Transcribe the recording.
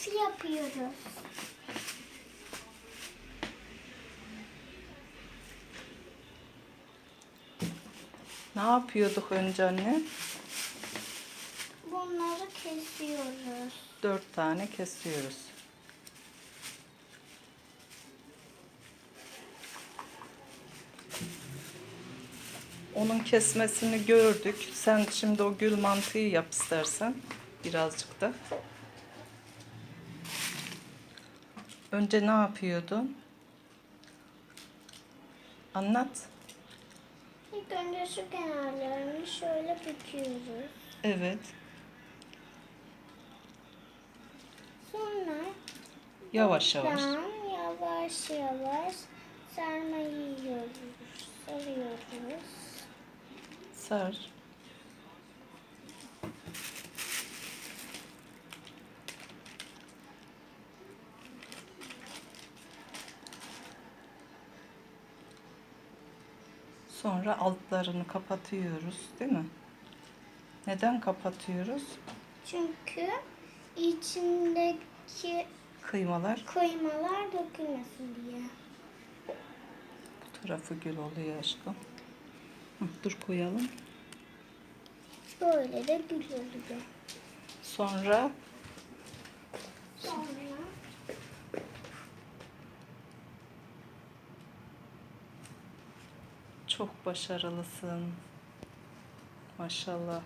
Nasıl yapıyoruz? Ne yapıyorduk önce anne? Bunları kesiyoruz. Dört tane kesiyoruz. Onun kesmesini gördük. Sen şimdi o gül mantıyı yap istersen. Birazcık da. Önce ne yapıyordun? Anlat. İlk önce şu kenarlarını şöyle büküyoruz. Evet. Sonra Yavaş yavaş. buradan yavaş yavaş sarmayı yiyoruz. Sarıyoruz. Sar. Sonra altlarını kapatıyoruz, değil mi? Neden kapatıyoruz? Çünkü içindeki Kıymalar kıymalar dökülmesin diye. bu tarafı gül oluyor aşkım. Hı, dur koyalım. Böyle de gül oluyor. Sonra Sonra çok başarılısın. Maşallah.